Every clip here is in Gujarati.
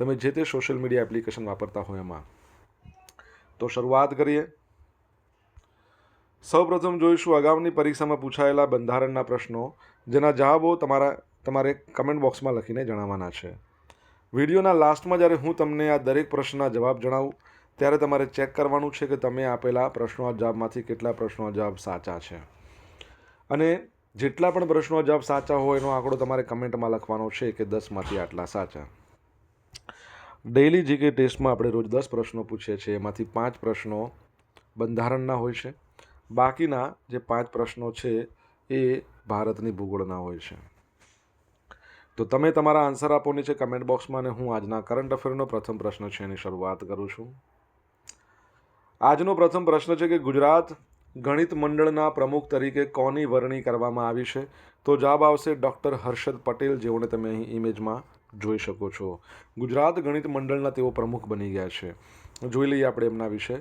તમે જે તે સોશિયલ મીડિયા એપ્લિકેશન વાપરતા હોય એમાં. તો શરૂઆત કરીએ. સૌપ્રથમ જોઈશું અગાઉની પરીક્ષામાં પૂછાયેલા બંધારણના પ્રશ્નો, જેના જવાબો તમારા, તમારે કમેન્ટ બોક્સમાં લખીને જણાવવાના છે. વિડીયોના લાસ્ટમાં જ્યારે હું તમને આ દરેક પ્રશ્નના જવાબ જણાવું, ત્યારે તમારે ચેક કરવાનું છે કે તમે આપેલા પ્રશ્નોના જવાબમાંથી કેટલા પ્રશ્નોના જવાબ સાચા છે. અને જેટલા પણ પ્રશ્નો જવાબ સાચા હોય એનો આંકડો તમારે કમેન્ટમાં લખવાનો છે કે દસમાંથી આટલા સાચા. ડેઇલી જીકે ટેસ્ટમાં આપણે રોજ દસ પ્રશ્નો પૂછીએ છીએ, એમાંથી પાંચ પ્રશ્નો બંધારણના હોય છે. બાકીના જે પાંચ પ્રશ્નો છે એ ભારતની ભૂગોળના હોય છે. તો તમે તમારા આન્સર આપો નીચે કમેન્ટ બોક્સમાં અને હું આજના કરંટ અફેરનો પ્રથમ પ્રશ્ન છે એની શરૂઆત કરું છું. આજનો પ્રથમ પ્રશ્ન છે કે ગુજરાત ગણિત મંડળના પ્રમુખ તરીકે કોની વરણી કરવામાં આવી છે? તો જવાબ આવશે ડૉક્ટર હર્ષદ પટેલ, જેઓને તમે અહીં ઇમેજમાં જોઈ શકો છો. ગુજરાત ગણિત મંડળના તેઓ પ્રમુખ બની ગયા છે. જોઈ લઈએ આપણે એમના વિશે.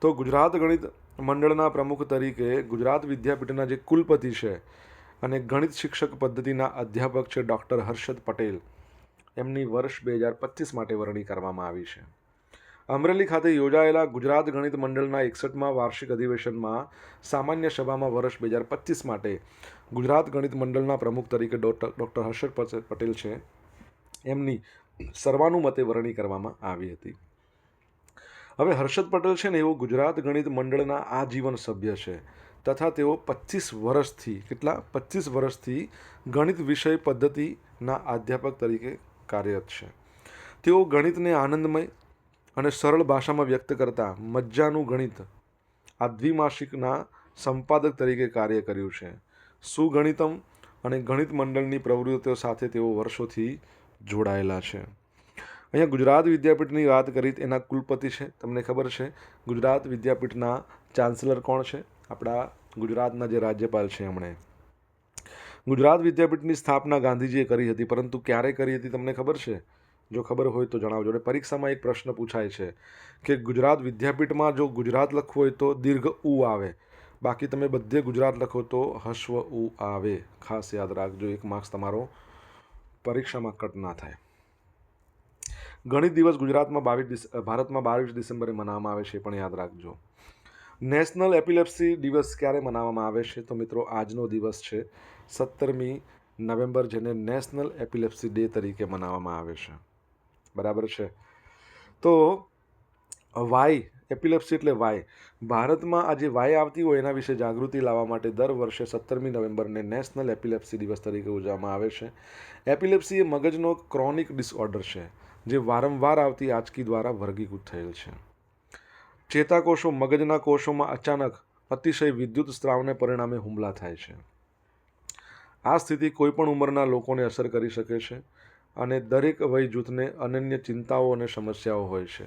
તો ગુજરાત ગણિત મંડળના પ્રમુખ તરીકે ગુજરાત વિદ્યાપીઠના જે કુલપતિ છે અને ગણિત શિક્ષક પદ્ધતિના અધ્યાપક છે ડૉક્ટર હર્ષદ પટેલ, એમની વર્ષ બે હજાર પચીસ માટે વરણી કરવામાં આવી છે. અમરેલી ખાતે યોજાયેલા ગુજરાત ગણિત મંડળના એકસઠમાં વાર્ષિક અધિવેશનમાં સામાન્ય સભામાં વર્ષ બે હજાર પચીસ માટે ગુજરાત ગણિત મંડળના પ્રમુખ તરીકે ડૉક્ટર હર્ષદ પટેલ છે. એમની સર્વાનુમતે વરણી કરવામાં આવી હતી. હવે હર્ષદ પટેલ છે ને એવો ગુજરાત ગણિત મંડળના આજીવન સભ્ય છે. તથા તેઓ પચીસ વર્ષથી, કેટલા? પચીસ વર્ષથી ગણિત વિષય પદ્ધતિના અધ્યાપક તરીકે કાર્યરત છે. તેઓ ગણિતને આનંદમય અને સરળ ભાષામાં વ્યક્ત કરતા મજ્જાનું ગણિત, આ દ્વિમાસિકના સંપાદક તરીકે કાર્ય કર્યું છે. સુગણિતમ અને ગણિત મંડળની પ્રવૃત્તિઓ સાથે તેઓ વર્ષોથી જોડાયેલા છે. અહીંયા ગુજરાત વિદ્યાપીઠની વાત કરી એના કુલપતિ છે, તમને ખબર છે. ગુજરાત વિદ્યાપીઠના ચાન્સલર કોણ છે? આપણા ગુજરાતના જે રાજ્યપાલ છે એમણે. ગુજરાત વિદ્યાપીઠની સ્થાપના ગાંધીજીએ કરી હતી, પરંતુ ક્યારે કરી હતી તમને ખબર છે? જો ખબર હોય તો જણાવજો. અને પરીક્ષામાં એક પ્રશ્ન પૂછાય છે કે ગુજરાત વિદ્યાપીઠમાં જો ગુજરાત લખવું હોય તો દીર્ઘ ઉ આવે. બાકી તમે બધે ગુજરાત લખો તો હસ્વ ઉ આવે. ખાસ યાદ રાખજો, એક માર્ક્સ તમારો પરીક્ષામાં કટ ના થાય. ગણિત દિવસ ગુજરાતમાં બાવીસ ભારતમાં બાવીસ ડિસેમ્બરે મનાવવામાં આવે છે પણ યાદ રાખજો. નેશનલ એપિલેપ્સી દિવસ ક્યારે મનાવવામાં આવે છે? તો મિત્રો, આજનો દિવસ છે સત્તરમી નવેમ્બર, જેને નેશનલ એપિલેપ્સી ડે તરીકે મનાવવામાં આવે છે. બરાબર છે? તો વાય એપિલેપ્સી એટલે વાય. ભારતમાં આજે વાય આવતી હોય એના વિશે જાગૃતિ લાવવા માટે દર વર્ષે સત્તરમી નવેમ્બરને નેશનલ એપિલેપ્સી દિવસ તરીકે ઉજવવામાં આવે છે. એપિલેપ્સી એ મગજનો ક્રોનિક ડિસઓર્ડર છે, જે વારંવાર આવતી આંચકી દ્વારા વર્ગીકૃત થયેલ છે. ચેતાકોષો મગજના કોષોમાં અચાનક અતિશય વિદ્યુત સ્ત્રાવને પરિણામે હુમલા થાય છે. આ સ્થિતિ કોઈપણ ઉંમરના લોકોને અસર કરી શકે છે અને દરેક વય જૂથને અનન્ય ચિંતાઓ અને સમસ્યાઓ હોય છે.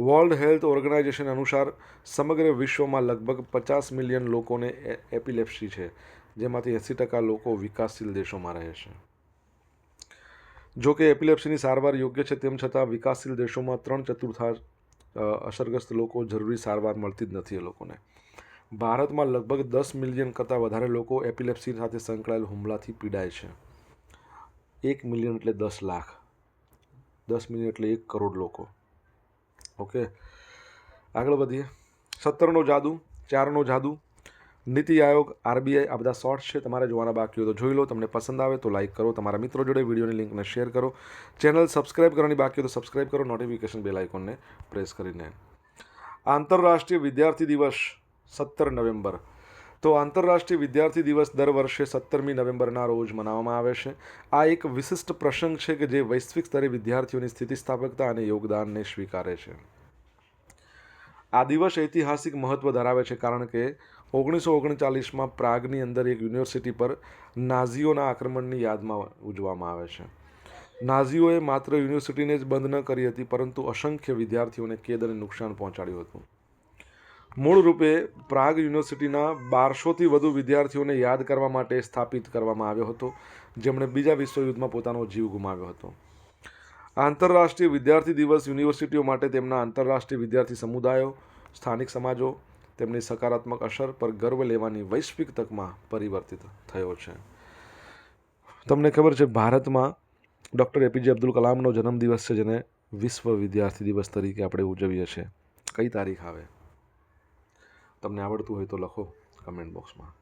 વર્લ્ડ હેલ્થ ઓર્ગેનાઇઝેશન અનુસાર સમગ્ર વિશ્વમાં લગભગ પચાસ મિલિયન લોકોને એપિલેપ્સી છે, જેમાંથી એંસી ટકા લોકો વિકાસશીલ દેશોમાં રહે છે. જો કે એપિલેપ્સીની સારવાર યોગ્ય છે, તેમ છતાં વિકાસશીલ દેશોમાં ત્રણ ચતુર્થાંશ અસરગ્રસ્ત લોકો જરૂરી સારવાર મળતી જ નથી એ લોકોને. ભારતમાં લગભગ દસ મિલિયન કરતાં વધારે લોકો એપિલેપ્સી સાથે સંકળાયેલ હુમલાથી પીડાય છે. એક મિલિયન એટલે દસ લાખ. દસ મિલિયન એટલે એક કરોડ લોકો. ઓકે. આગળ વધીએ. સત્તરનો જાદુ, ચારનો જાદુ, નીતિ આયોગ, આરબીઆઈ, આ બધા શોર્ટ્સ છે, તમારે જોવાના બાકી હોય તો જોઈ લો. તમને પસંદ આવે તો લાઇક કરો. તમારા મિત્રો જોડે વિડીયોની લિંકને શેર કરો. ચેનલ સબસ્ક્રાઇબ કરવાની બાકી હોય તો સબસ્ક્રાઇબ કરો. નોટિફિકેશન બેલ આઇકોનને પ્રેસ કરીને. આંતરરાષ્ટ્રીય વિદ્યાર્થી દિવસ, સત્તર નવેમ્બર. તો આંતરરાષ્ટ્રીય વિદ્યાર્થી દિવસ દર વર્ષે સત્તરમી નવેમ્બરના રોજ મનાવવામાં આવે છે. આ એક વિશિષ્ટ પ્રસંગ છે કે જે વૈશ્વિક સ્તરે વિદ્યાર્થીઓની સ્થિતિસ્થાપકતા અને યોગદાનને સ્વીકારે છે. આ દિવસ ઐતિહાસિક મહત્વ ધરાવે છે કારણ કે ઓગણીસો ઓગણચાલીસમાં પ્રાગની અંદર એક યુનિવર્સિટી પર નાઝીઓના આક્રમણની યાદમાં ઉજવવામાં આવે છે. નાઝીઓએ માત્ર યુનિવર્સિટીને જ બંધ ન કરી હતી, પરંતુ અસંખ્ય વિદ્યાર્થીઓને કેદ અને નુકસાન પહોંચાડ્યું હતું. મૂળ રૂપે પ્રાગ યુનિવર્સિટીના બારસોથી વધુ વિદ્યાર્થીઓને યાદ કરવા માટે સ્થાપિત કરવામાં આવ્યો હતો. જેમણે બીજા વિશ્વયુદ્ધમાં પોતાનો જીવ ગુમાવ્યો હતો. આંતરરાષ્ટ્રીય વિદ્યાર્થી દિવસ યુનિવર્સિટીઓ માટે તેમના આંતરરાષ્ટ્રીય વિદ્યાર્થી સમુદાયો, સ્થાનિક સમાજો, તેમની સકારાત્મક અસર પર ગર્વ લેવાની વૈશ્વિક તકમાં પરિવર્તિત થયો છે. તમને ખબર છે, ભારતમાં ડૉક્ટર એપીજે અબ્દુલ કલામનો જન્મદિવસ છે, જેને વિશ્વ વિદ્યાર્થી દિવસ તરીકે આપણે ઉજવીએ છીએ. કઈ તારીખ આવે? તમને આવડતું હોય તો લખો કમેન્ટ બોક્સમાં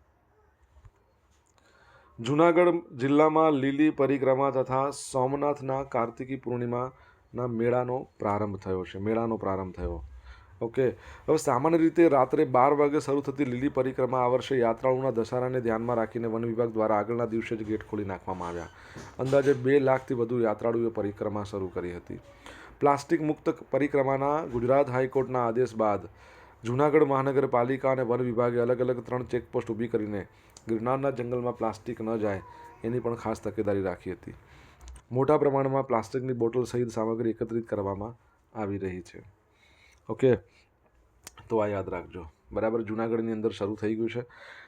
જૂનાગઢ જિલ્લામાં લીલી પરિક્રમા તથા સોમનાથના કાર્તિકી પૂર્ણિમાના મેળાનો પ્રારંભ થયો છે, મેળાનો પ્રારંભ થયો. ઓકે, હવે સામાન્ય રીતે રાત્રે બાર વાગે શરૂ થતી લીલી પરિક્રમા આ વર્ષે યાત્રાળુના દશહરાને ધ્યાનમાં રાખીને વન વિભાગ દ્વારા આગળના દિવસે જ ગેટ ખોલી નાખવામાં આવ્યા. અંદાજે બે લાખથી વધુ યાત્રાળુઓએ પરિક્રમા શરૂ કરી હતી. પ્લાસ્ટિક મુક્ત પરિક્રમાના ગુજરાત હાઈકોર્ટના આદેશ બાદ જૂનાગઢ મહાનગરપાલિકા અને વન વિભાગે અલગ અલગ ત્રણ ચેકપોસ્ટ ઊભી કરીને ગિરનારના જંગલમાં પ્લાસ્ટિક ન જાય એની પણ ખાસ તકેદારી રાખી હતી. મોટા પ્રમાણમાં પ્લાસ્ટિકની બોટલ સહિત સામગ્રી એકત્રિત કરવામાં આવી રહી છે. ઓકે, તો આ યાદ રાખજો. બરાબર, જુનાગઢની અંદર શરૂ થઈ ગયું છે.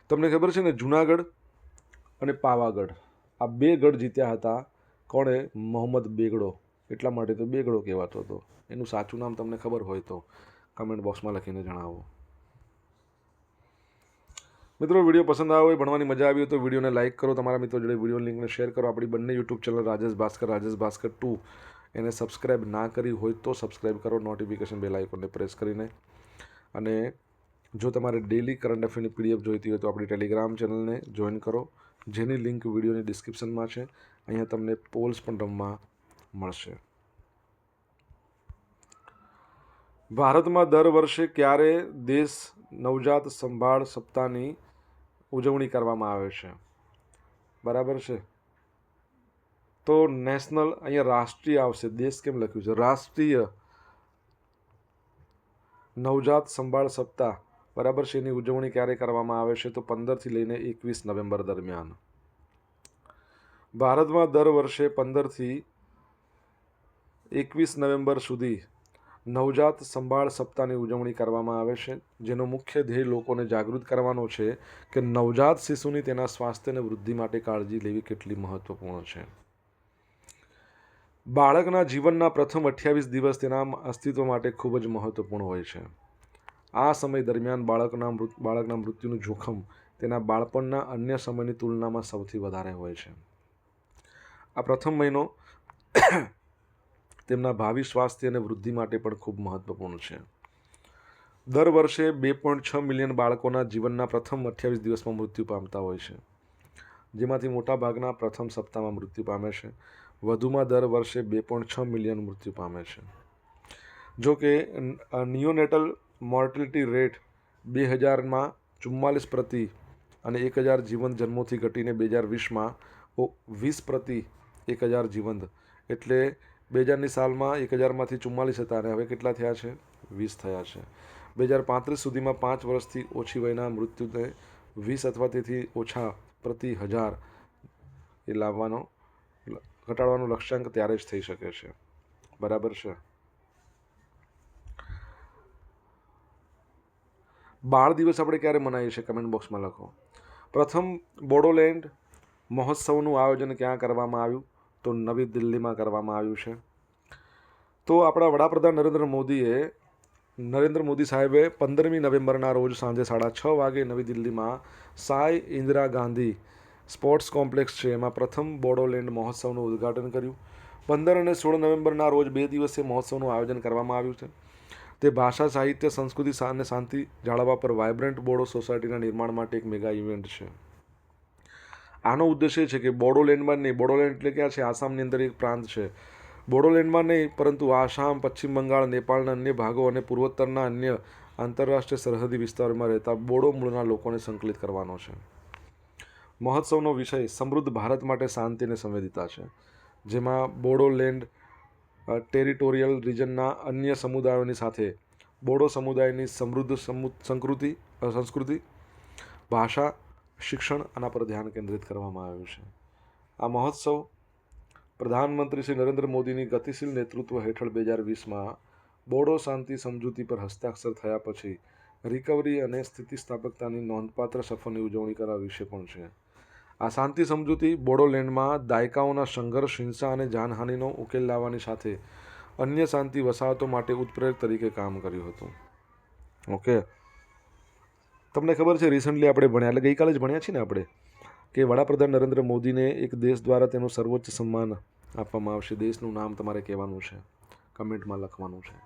તમને ખબર છે ને, જુનાગઢ અને પાવાગઢ, આ બે ગઢ જીત્યા હતા. કોણે? મોહમ્મદ બેગડો. એટલા માટે તો બેગડો કહેવાતો હતો. એનું સાચું નામ તમને ખબર હોય તો. કમેન્ટ બોક્સમાં લખીને જણાવો. મિત્રો, વીડિયો પસંદ આવ્યો ભણવાની મજા આવી હોય તો વિડીયોને લાઇક કરો. તમારા મિત્રો જોડે વીડિયો લિંકને શેર કરો. આપણી બંને YouTube channel Rajesh Bhaskar Rajesh Bhaskar two. એને સબસ્ક્રાઇબ ના કરી હોય તો સબસ્ક્રાઇબ કરો. નોટિફિકેશન બેલ આઇકોનને પ્રેસ કરીને. અને જો તમારે ડેલી કરંટ અફેરની પીડીએફ જોઈતી હોય તો આપણી ટેલિગ્રામ ચેનલને જોઈન કરો. જેની લિંક વિડીયોની ડિસ્ક્રિપ્શનમાં છે. અહીંયા તમને પોલ્સ પણ રમવા મળશે. ભારતમાં દર વર્ષે ક્યારે દેશ નવજાત સંભાળ સપ્તાહની ઉજવણી કરવામાં આવે છે? બરાબર છે? તો નેશનલ અહીંયા રાષ્ટ્રીય આવશે. દેશ કેમ લખ્યું છે? રાષ્ટ્રીય નવજાત સંભાળ સપ્તાહ. બરાબર છે? એની ઉજવણી ક્યારે કરવામાં આવે છે? તો પંદરથી લઈને એકવીસ નવેમ્બર દરમિયાન. ભારતમાં દર વર્ષે પંદરથી એકવીસ નવેમ્બર સુધી નવજાત સંભાળ સપ્તાહની ઉજવણી કરવામાં આવે છે, જેનો મુખ્ય ધ્યેય લોકોને જાગૃત કરવાનો છે કે નવજાત શિશુની તેના સ્વાસ્થ્ય અને વૃદ્ધિ માટે કાળજી લેવી કેટલી મહત્વપૂર્ણ છે. બાળકના જીવનના પ્રથમ અઠ્યાવીસ દિવસ તેના અસ્તિત્વ માટે ખૂબ જ મહત્વપૂર્ણ હોય છે. આ સમય દરમિયાન બાળકના મૃત, બાળકના મૃત્યુનું જોખમ તેના બાળપણના અન્ય સમયની તુલનામાં સૌથી વધારે હોય છે. આ પ્રથમ મહિનો તેમના ભાવિ સ્વાસ્થ્ય અને વૃદ્ધિ માટે પણ ખૂબ મહત્વપૂર્ણ છે. દર વર્ષે બે પોઈન્ટ છ મિલિયન બાળકોના જીવનના પ્રથમ અઠ્યાવીસ દિવસમાં મૃત્યુ પામતા હોય છે. જેમાંથી મોટાભાગના પ્રથમ સપ્તાહમાં મૃત્યુ પામે છે. વધુમાં દર વર્ષે બે પોઈન્ટ છ મિલિયન મૃત્યુ પામે છે. જો કે નિયોનેટલ મોર્ટિલિટી રેટ બે હજારમાં ચુમ્માલીસ પ્રતિ અને એક હજાર જીવંત જન્મોથી ઘટીને બે હજાર વીસમાં વીસ પ્રતિ એક હજાર જીવંત. એટલે બે હજારની સાલમાં એક હજારમાંથી ચુમ્માલીસ હતા અને હવે કેટલા થયા છે? વીસ થયા છે. બે હજાર પાંત્રીસ સુધીમાં પાંચ વર્ષથી ઓછી વયના મૃત્યુને વીસ અથવા તેથી ઓછા પ્રતિ હજાર એ લાવવાનો, ઘટાડવાનો લક્ષ્યાંક ત્યારે જ થઈ શકે છે. બરાબર છે? બાળ દિવસ આપણે ક્યારે મનાવીએ છીએ? કમેન્ટ બોક્સમાં લખો. પ્રથમ બોડોલેન્ડ મહોત્સવનું આયોજન ક્યાં કરવામાં આવ્યું? તો નવી દિલ્હીમાં કરવામાં આવ્યું છે. તો આપણા વડાપ્રધાન નરેન્દ્ર મોદીએ, નરેન્દ્ર મોદી સાહેબે પંદરમી નવેમ્બરના રોજ સાંજે સાડા છ વાગે નવી દિલ્હીમાં SAI Indira Gandhi sports complex છે. એમાં પ્રથમ બોડોલેન્ડ મહોત્સવનું ઉદ્ઘાટન કર્યું. પંદર અને સોળ નવેમ્બરના રોજ બે દિવસીય મહોત્સવનું આયોજન કરવામાં આવ્યું છે. તે ભાષા, સાહિત્ય, સંસ્કૃતિ અને શાંતિ જાળવવા પર વાયબ્રન્ટ બોડો સોસાયટીના નિર્માણ માટે એક મેગા ઇવેન્ટ છે. આનો ઉદ્દેશ્ય છે કે બોડોલેન્ડમાં નહીં, બોડોલેન્ડ એટલે ક્યાં છે? આસામની અંદર એક પ્રાંત છે. બોડોલેન્ડમાં નહીં, પરંતુ આસામ, પશ્ચિમ બંગાળ, નેપાળના અન્ય ભાગો અને પૂર્વોત્તરના અન્ય આંતરરાષ્ટ્રીય સરહદી વિસ્તારોમાં રહેતા બોડો મૂળના લોકોને સંકલિત કરવાનો છે. મહોત્સવનો વિષય સમૃદ્ધ ભારત માટે શાંતિ અને સંવેદિતા છે, જેમાં બોડોલેન્ડ ટેરિટોરિયલ રિજનના અન્ય સમુદાયોની સાથે બોડો સમુદાયની સમૃદ્ધ સમુ- સંસ્કૃતિ સંસ્કૃતિ, ભાષા શિક્ષણ આના પર ધ્યાન કેન્દ્રિત કરવામાં આવ્યું છે. આ મહોત્સવ પ્રધાનમંત્રી શ્રી નરેન્દ્ર મોદીની ગતિશીલ નેતૃત્વ હેઠળ બે હજાર વીસમાં બોડો શાંતિ સમજૂતી પર હસ્તાક્ષર થયા પછી રિકવરી અને સ્થિતિસ્થાપકતાની નોંધપાત્ર સફળની ઉજવણી કરવા વિશે પણ છે. આ શાંતિ સમજૂતી બોડોલેન્ડમાં દાયકાઓના સંઘર્ષ, હિંસા અને જાનહાનિનો ઉકેલ લાવવાની સાથે અન્ય શાંતિ વસાહતો માટે ઉત્પ્રેરક તરીકે કામ કર્યું હતું. ઓકે. તમને ખબર છે રિસન્ટલી આપણે ભણ્યા, એટલે ગઈકાલે જ ભણ્યા છીએ ને આપણે, કે વડાપ્રધાન નરેન્દ્ર મોદીને એક દેશ દ્વારા તેનું સર્વોચ્ચ સન્માન આપવામાં આવશે. દેશનું નામ તમારે કહેવાનું છે, કમેન્ટમાં લખવાનું છે.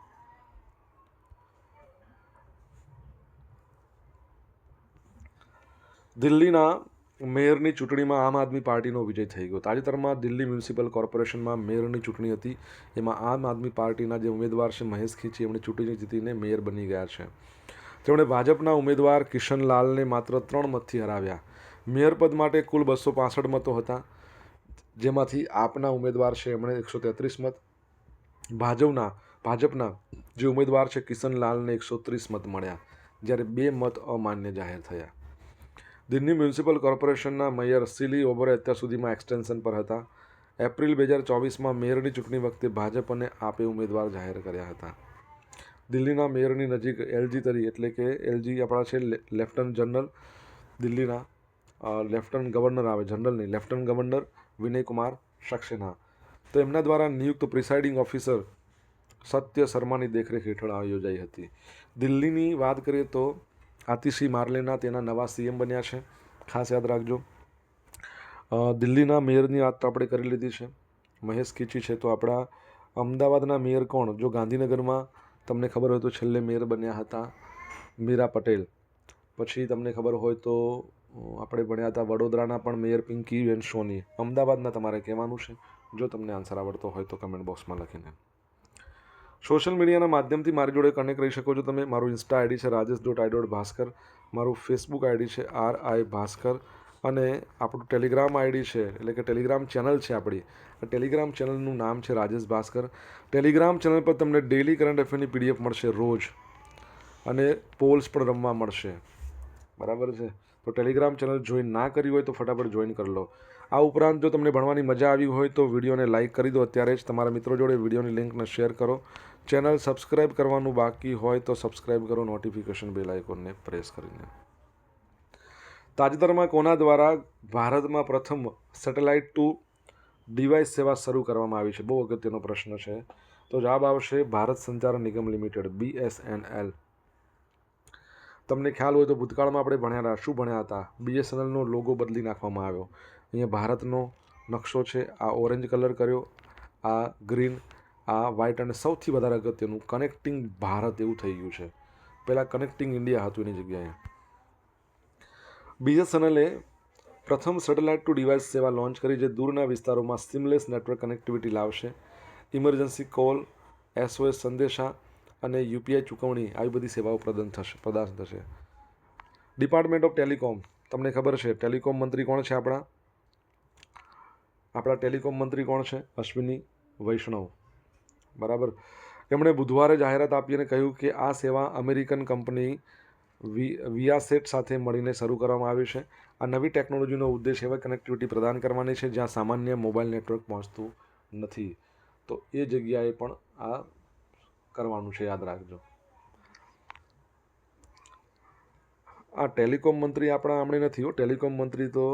દિલ્હીના મેયરની ચૂંટણીમાં આમ આદમી પાર્ટીનો વિજય થઈ ગયો. તાજેતરમાં દિલ્હી મ્યુનિસિપલ કોર્પોરેશનમાં મેયરની ચૂંટણી હતી. એમાં આમ આદમી પાર્ટીના જે ઉમેદવાર છે, મહેશ ખીચી, એમણે ચૂંટણી જીતીને મેયર બની ગયા છે. તેમણે ભાજપના ઉમેદવાર કિશનલાલને માત્ર ત્રણ મતથી હરાવ્યા. મેયર પદ માટે કુલ બસો પાસઠ મતો હતા, જેમાંથી આપના ઉમેદવાર છે એમણે એકસો તેત્રીસ મત. ભાજપના ભાજપના જે ઉમેદવાર છે કિશનલાલને એકસો ત્રીસ મત મળ્યા, જ્યારે બે મત અમાન્ય જાહેર થયા. દિલ્હી મ્યુનિસિપલ કોર્પોરેશનના મેયર સિલી ઓબરે અત્યાર સુધીમાં એક્સટેન્શન પર હતા. એપ્રિલ બે હજાર ચોવીસમાં મેયરની ચૂંટણી વખતે ભાજપ અને આપે ઉમેદવાર જાહેર કર્યા હતા. દિલ્હીના મેયરની નજીક એલજી તરી, એટલે કે એલજી આપણા છે લેફ્ટનન્ટ જનરલ દિલ્હીના. લેફ્ટનન્ટ ગવર્નર આવે, જનરલ નહીં, લેફ્ટનન્ટ ગવર્નર વિનયકુમાર સક્સેના. તો એમના દ્વારા નિયુક્ત પ્રિસાઇડિંગ ઓફિસર સત્ય શર્માની દેખરેખ હેઠળ યોજાઈ હતી. દિલ્હીની વાત કરીએ તો આતિશી માર્લેના તેના નવા સીએમ બન્યા છે, ખાસ યાદ રાખજો. દિલ્હીના મેયરની વાત તો આપણે કરી લીધી છે. મહેશ કીચી છે, તો આપણા અમદાવાદના મેયર કોણ? જો ગાંધીનગરમાં તમને ખબર હોય તો છેલ્લે મેયર બન્યા હતા મીરા પટેલ. પછી તમને ખબર હોય તો આપણે ભણ્યા હતા વડોદરાના પણ મેયર પિંકી વેન સોની અમદાવાદના તમારે કહેવાનું છે? જો તમને આન્સર આવડતો હોય તો કમેન્ટ બોક્સમાં લખીને. સોશિયલ મીડિયાના માધ્યમથી મારી જોડે કનેક્ટ રહી શકો છો તમે. મારું ઇન્સ્ટા આઈડી છે Rajesh dot I dot Bhaskar. મારું ફેસબુક આઈડી છે આર આઈ ભાસ્કર. અને આપણું ટેલિગ્રામ આઈડી છે, એટલે કે ટેલિગ્રામ ચેનલ છે આપણી. આ ટેલિગ્રામ ચેનલનું નામ છે રાજેશ ભાસ્કર. ટેલિગ્રામ ચેનલ પર તમને ડેલી કરંટ અફેરની પીડીએફ મળશે રોજ. અને પોલ્સ પણ રમવા મળશે. બરાબર છે? તો ટેલિગ્રામ ચેનલ જોઈન ના કરી હોય તો ફટાફટ જોઈન કરી લો. આ ઉપરાંત જો તમને ભણવાની મજા આવી હોય તો વિડીયોને લાઇક કરી દો અત્યારે જ. તમારા મિત્રો જોડે વિડીયોની લિંકને શેર કરો. ચેનલ સબસ્ક્રાઇબ કરવાનું બાકી હોય તો સબસ્ક્રાઇબ કરો. નોટિફિકેશન બેલ આઇકોનને પ્રેસ કરીને. તાજેતરમાં કોના દ્વારા ભારતમાં પ્રથમ સેટેલાઇટ ટુ ડિવાઇસ સેવા શરૂ કરવામાં આવી છે? બહુ અગત્યનો પ્રશ્ન છે. તો જવાબ આવશે ભારત સંચાર નિગમ લિમિટેડ બીએસએનએલ તમને ખ્યાલ હોય તો ભૂતકાળમાં આપણે ભણ્યા હતા શું ભણ્યા હતા? બીએસએનએલનો લોગો બદલી નાખવામાં આવ્યો. અહીંયા ભારતનો નકશો છે. આ ઓરેન્જ કલર કર્યો. આ ગ્રીન, આ વ્હાઇટ અને સૌથી વધારે અગત્યનું કનેક્ટિંગ ભારત એવું થઈ ગયું છે. પહેલાં કનેક્ટિંગ ઇન્ડિયા હતું એની જગ્યાએ. બીએસએનએલે પ્રથમ સેટેલાઇટ ટુ ડિવાઇસ સેવા લોન્ચ કરી જે દૂરના વિસ્તારોમાં સિમલેસ નેટવર્ક કનેક્ટિવિટી લાવશે. ઇમરજન્સી કોલ, એસઓએસ સંદેશા અને યુપીઆઈ ચૂકવણી આવી બધી સેવાઓ પ્રદાન થશે પ્રદાન થશે. ડિપાર્ટમેન્ટ ઓફ ટેલિકોમ, તમને ખબર છે, ટેલિકોમ મંત્રી કોણ છે આપણા? આપણા ટેલિકોમ મંત્રી કોણ છે? અશ્વિની વૈષ્ણવ. બરાબર? એમણે બુધવારે જાહેરાત આપી અને કહ્યું કે આ સેવા અમેરિકન કંપની વી વિયાસેટ સાથે મળીને શરૂ કરવામાં આવ્યું છે. આ નવી ટેકનોલોજીનો ઉદ્દેશ એવા કનેક્ટિવિટી પ્રદાન કરવાની છે જ્યાં સામાન્ય મોબાઈલ નેટવર્ક પહોંચતું નથી. તો એ જગ્યાએ પણ આ કરવાનું છે, યાદ રાખજો. આ ટેલિકોમ મંત્રી આપણા આમણે નથી હો. ટેલિકોમ મંત્રી તો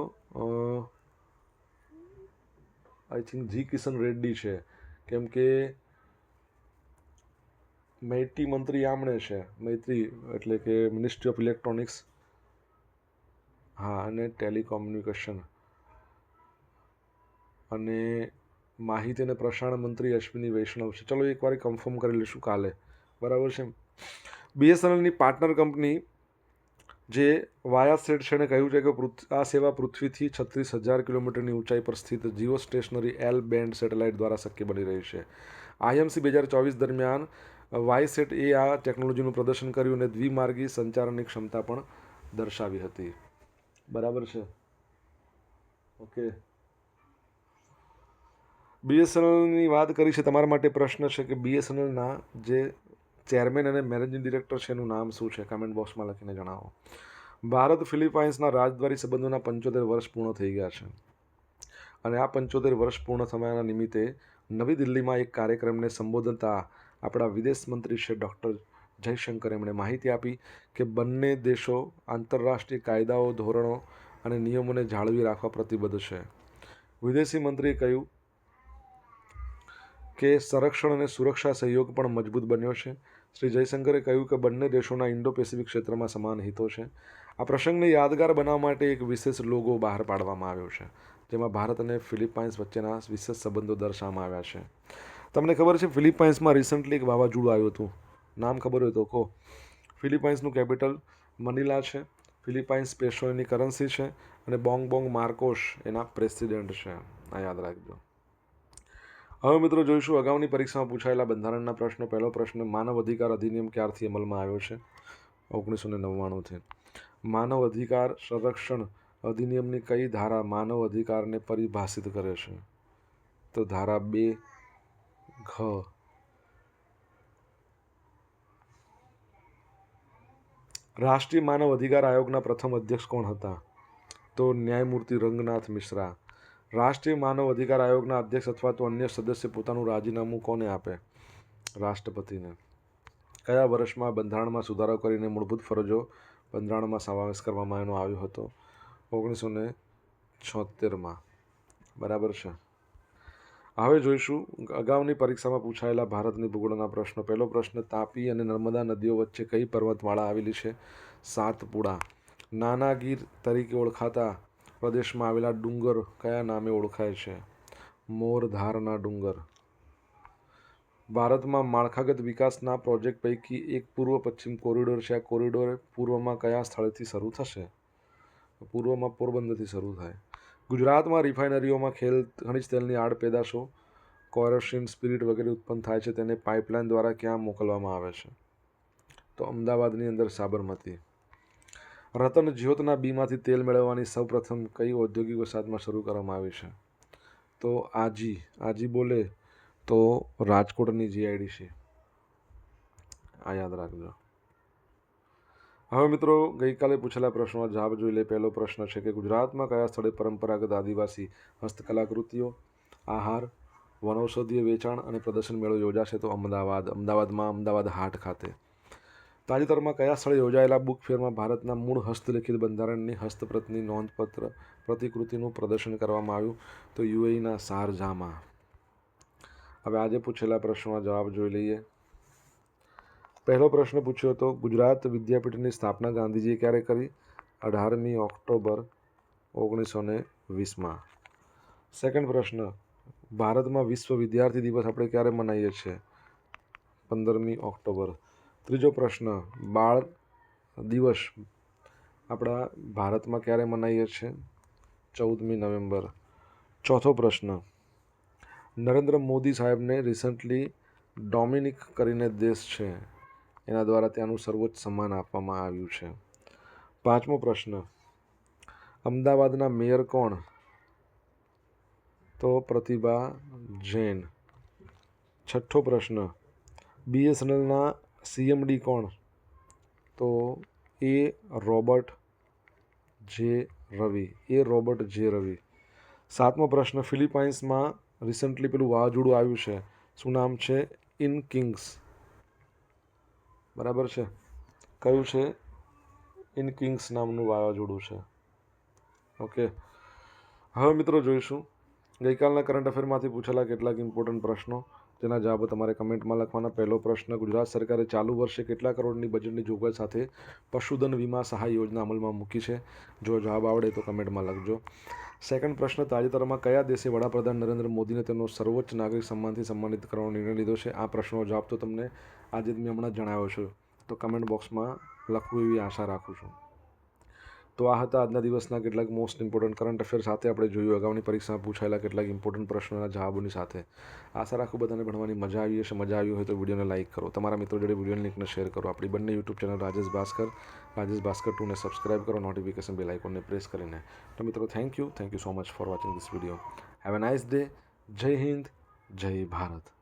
I think G Kishan Reddy છે. કેમ કે મૈટી મંત્રી આમણે છે. મૈત્રી એટલે કે મિનિસ્ટ્રી ઓફ ઇલેક્ટ્રોનિક્સ હા, અને ટેલિકોમ્યુનિકેશન અને માહિતી અને પ્રસારણ મંત્રી અશ્વિની વૈષ્ણવ છે. ચલો એકવાર કન્ફર્મ કરી લઈશું કાલે. બરાબર છે? બીએસએનએલની પાર્ટનર કંપની જે વાયા સેટ છે એણે કહ્યું છે કે આ સેવા પૃથ્વીથી છત્રીસ હજાર કિલોમીટરની ઊંચાઈ પર સ્થિત geostationary L band satellite દ્વારા શક્ય બની રહી છે. આઈએમસી બે હજાર ચોવીસ દરમિયાન વાયસેટ એ આ ટેકનોલોજીનું પ્રદર્શન કર્યું અને દ્વિમાર્ગી સંચારની ક્ષમતા પણ દર્શાવી હતી. બરાબર છે? ઓકે. બીએસએનએલની વાત કરી છે, તમારા માટે પ્રશ્ન છે કે બીએસએનએલના જે ચેરમેન અને મેનેજિંગ ડિરેક્ટર છે, એનું નામ શું છે? કમેન્ટ બોક્સમાં લખીને જણાવો. ભારત ફિલિપાઇન્સના રાજદ્વારી સંબંધોના પંચોતેર વર્ષ પૂર્ણ થઈ ગયા છે. અને આ પંચોતેર વર્ષ પૂર્ણ થવાના નિમિત્તે નવી દિલ્હીમાં એક કાર્યક્રમને સંબોધતા આપણા વિદેશ મંત્રી છે ડૉક્ટર જયશંકર એમણે માહિતી આપી કે બંને દેશો આંતરરાષ્ટ્રીય કાયદાઓ, ધોરણો અને નિયમોને જાળવી રાખવા પ્રતિબદ્ધ છે. વિદેશી મંત્રીએ કહ્યું કે સંરક્ષણ અને સુરક્ષા સહયોગ પણ મજબૂત બન્યો છે. શ્રી જયશંકરે કહ્યું કે બંને દેશોના ઇન્ડો પેસિફિક ક્ષેત્રમાં સમાન હિતો છે. આ પ્રસંગને યાદગાર બનાવવા માટે એક વિશેષ લોગો બહાર પાડવામાં આવ્યો છે, જેમાં ભારત અને ફિલિપાઇન્સ વચ્ચેના વિશેષ સંબંધો દર્શાવવામાં આવ્યા છે. તમને ખબર છે, ફિલિપાઇન્સમાં રિસન્ટલી એક વાવાઝોડું આવ્યું હતું. નામ ખબર હોય તો કહો. ફિલિપાઇન્સનું કેપિટલ મનીલા છે, ફિલિપાઇન્સ પેશો એની કરન્સી છે અને બોંગ બોંગ માર્કોશ એના પ્રેસિડેન્ટ છે, આ યાદ રાખજો. હવે મિત્રો જોઈશું, અગાઉની પરીક્ષામાં પૂછાયેલા બંધારણના પ્રશ્નો. પહેલો પ્રશ્ન, માનવ અધિકાર અધિનિયમ ક્યારથી અમલમાં આવ્યો છે? ઓગણીસો ને નવ્વાણુંથી માનવ અધિકાર સંરક્ષણ અધિનિયમની કઈ ધારા માનવ અધિકારને પરિભાષિત કરે છે? તો ધારા બે ઘ. રાષ્ટ્રીય માનવ અધિકાર આયોગના પ્રથમ અધ્યક્ષ કોણ હતા? તો ન્યાયમૂર્તિ રંગનાથ મિશ્રા. રાષ્ટ્રીય માનવ અધિકાર આયોગના અધ્યક્ષ અથવા તો અન્ય સદસ્ય પોતાનું રાજીનામું કોને આપે? રાષ્ટ્રપતિને. કયા વર્ષમાં બંધારણમાં સુધારો કરીને મૂળભૂત ફરજો બંધારણમાં સમાવેશ કરવામાં એનો આવ્યો હતો? ઓગણીસો ને છોતેરમાં. બરાબર છે. હવે જોઈશું. અગાઉની પરીક્ષામાં પૂછાયેલા ભારતની ભૂગોળના પ્રશ્નો. પહેલો પ્રશ્ન, તાપી અને નર્મદા નદીઓ વચ્ચે કઈ પર્વતમાળા આવેલી છે? સાતપુડા. નાના ગીર તરીકે ઓળખાતા પ્રદેશમાં આવેલા ડુંગર કયા નામે ઓળખાય છે? મોરધારના ડુંગર. ભારતમાં માળખાગત વિકાસના પ્રોજેક્ટ પૈકી એક પૂર્વ પશ્ચિમ કોરિડોર છે. આ કોરિડોર પૂર્વમાં કયા સ્થળેથી શરૂ થશે? પૂર્વમાં પોરબંદરથી શરૂ થાય. ગુજરાતમાં રિફાઇનરીઓમાં ખેલ ખનિજ તેલની આડ પેદાશો કોરોસીન સ્પિરિટ વગેરે ઉત્પન્ન થાય છે તેને પાઇપલાઇન દ્વારા ક્યાં મોકલવામાં આવે છે? તો અમદાવાદની અંદર સાબરમતી. રતન જ્યોતના બીમાંથી તેલ મેળવવાની સૌપ્રથમ કઈ ઔદ્યોગિક વસાહતમાં શરૂ કરવામાં આવી છે? તો આજી આજી બોલે તો રાજકોટની જીઆઈડીસી આ યાદ રાખજો. હવે મિત્રો, ગઈકાલે પૂછેલા પ્રશ્નનો જવાબ જોઈ લે. પહેલો પ્રશ્ન છે કે ગુજરાતમાં કયા સ્થળે પરંપરાગત આદિવાસી હસ્તકલાકૃતિઓ, આહાર, વનૌષધીય વેચાણ અને પ્રદર્શન મેળો યોજાશે? તો અમદાવાદ. અમદાવાદમાં અમદાવાદ હાટ ખાતે. તાજેતરમાં કયા સ્થળે યોજાયેલા બુક ફેરમાં ભારતના મૂળ હસ્તલિખિત બંધારણની હસ્તપ્રતની નોંધપત્ર પ્રતિકૃતિનું પ્રદર્શન કરવામાં આવ્યું? તો યુએઈના શારજામાં. હવે આજે પૂછેલા પ્રશ્નોના જવાબ જોઈ લઈએ. પહેલો પ્રશ્ન પૂછ્યો હતો, ગુજરાત વિદ્યાપીઠની સ્થાપના ગાંધીજીએ ક્યારે કરી? અઢારમી ઓક્ટોબર ઓગણીસો ને વીસમાં. સેકન્ડ પ્રશ્ન, ભારતમાં વિશ્વ વિદ્યાર્થી દિવસ આપણે ક્યારે મનાવીએ છીએ? પંદરમી ઓક્ટોબર. ત્રીજો પ્રશ્ન, બાળ દિવસ આપણા ભારતમાં ક્યારે મનાવીએ છીએ? ચૌદમી નવેમ્બર. ચોથો પ્રશ્ન, નરેન્દ્ર મોદી સાહેબને રિસન્ટલી ડોમિનિક કરીને દેશ છે. એના દ્વારા ત્યાંનું સર્વોચ્ચ સન્માન આપવામાં આવ્યું છે. પાંચમો પ્રશ્ન. અમદાવાદના મેયર કોણ? તો પ્રતિભા જૈન. છઠ્ઠો પ્રશ્ન. બીએસએનએલના સીએમડી કોણ? તો એ રોબર્ટ જે રવિ. એ રોબર્ટ જે રવિ. સાતમો પ્રશ્ન. ફિલિપાઇન્સમાં રિસન્ટલી પેલું વાવાઝોડું આવ્યું છે. શું નામ છે? In kings. બરાબર છે. કયું છે? ઇન કિંગ્સ નામનું વાવાઝોડું છે. ઓકે હવે મિત્રો જોઈશું. ગઈકાલના કરંટ અફેરમાંથી પૂછેલા કેટલાક ઇમ્પોર્ટન્ટ પ્રશ્નો, જેના જવાબો તમારે કમેન્ટમાં લખવાના. પહેલો પ્રશ્ન, ગુજરાત સરકારે ચાલુ વર્ષે કેટલા કરોડની બજેટની જોગવાઈ સાથે પશુધન વીમા સહાય યોજના અમલમાં મૂકી છે? જો જવાબ આવડે તો કમેન્ટમાં લખજો. સેકન્ડ પ્રશ્ન, તાજેતરમાં કયા દેશે વડાપ્રધાન નરેન્દ્ર મોદીને તેનો સર્વોચ્ચ નાગરિક સન્માનથી સન્માનિત કરવાનો નિર્ણય લીધો છે? આ પ્રશ્નનો જવાબ તો તમને આજે તમે હમણાં જણાવ્યો છો, તો કમેન્ટ બોક્સમાં લખવું એવી આશા રાખું છું. તો આ હતા આજના દિવસના કેટલાક મોસ્ટ ઇમ્પોર્ટન્ટ કરંટ અફેર સાથે આપણે જોયું, અગાઉની પરીક્ષામાં પૂછાયેલા કેટલાક ઇમ્પોર્ટન્ટ પ્રશ્નોના જવાબોની સાથે. આશા રાખું બધાને ભણવાની મજા આવી હશે, મજા આવી હોય તો વિડીયોને લાઇક કરો. તમારા મિત્રો જોડે વિડીયોની લિંકને શેર કરો. આપણી બંને યુટ્યુબ ચેનલ રાજેશ ભાસ્કર રાજેશ ભાસ્કર ટુને સબસ્ક્રાઇબ કરો નોટિફિકેશન બેલ આઇકોનને પ્રેસ કરીને. તો મિત્રો thank you thank you so much for watching this video have a nice day જય હિન્દ જય ભારત